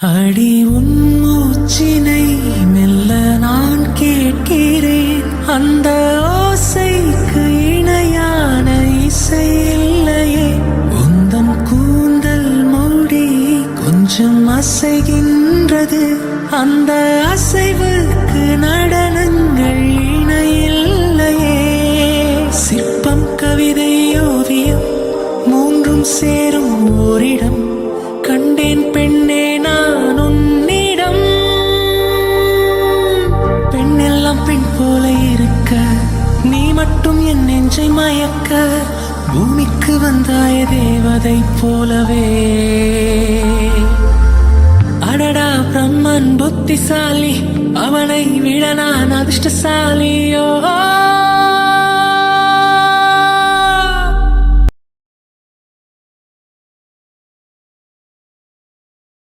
அடி உன் மூச்சினை மெல்ல நான் கேட்கிறேன். அந்த ஆசைக்கு இணையான இசை இல்லையே. உந்தன் கூந்தல் மூடி கொஞ்சம் அசைகின்றது. அந்த அசைவுக்கு நடனங்கள் இணையில்லையே. சிற்பம் கவிதை ஓவியம் மூன்றும் சேரும் ஓரிடம். கண்டேன் பெண்ணே பெண் போல இருக்க. நீ மட்டும் என் நெஞ்சை மயக்க. பூமிக்கு வந்தாய தேவதை போலவே. அடடா பிரம்மன் புத்திசாலி. அவனை விட நான் அதிர்ஷ்டசாலியோ?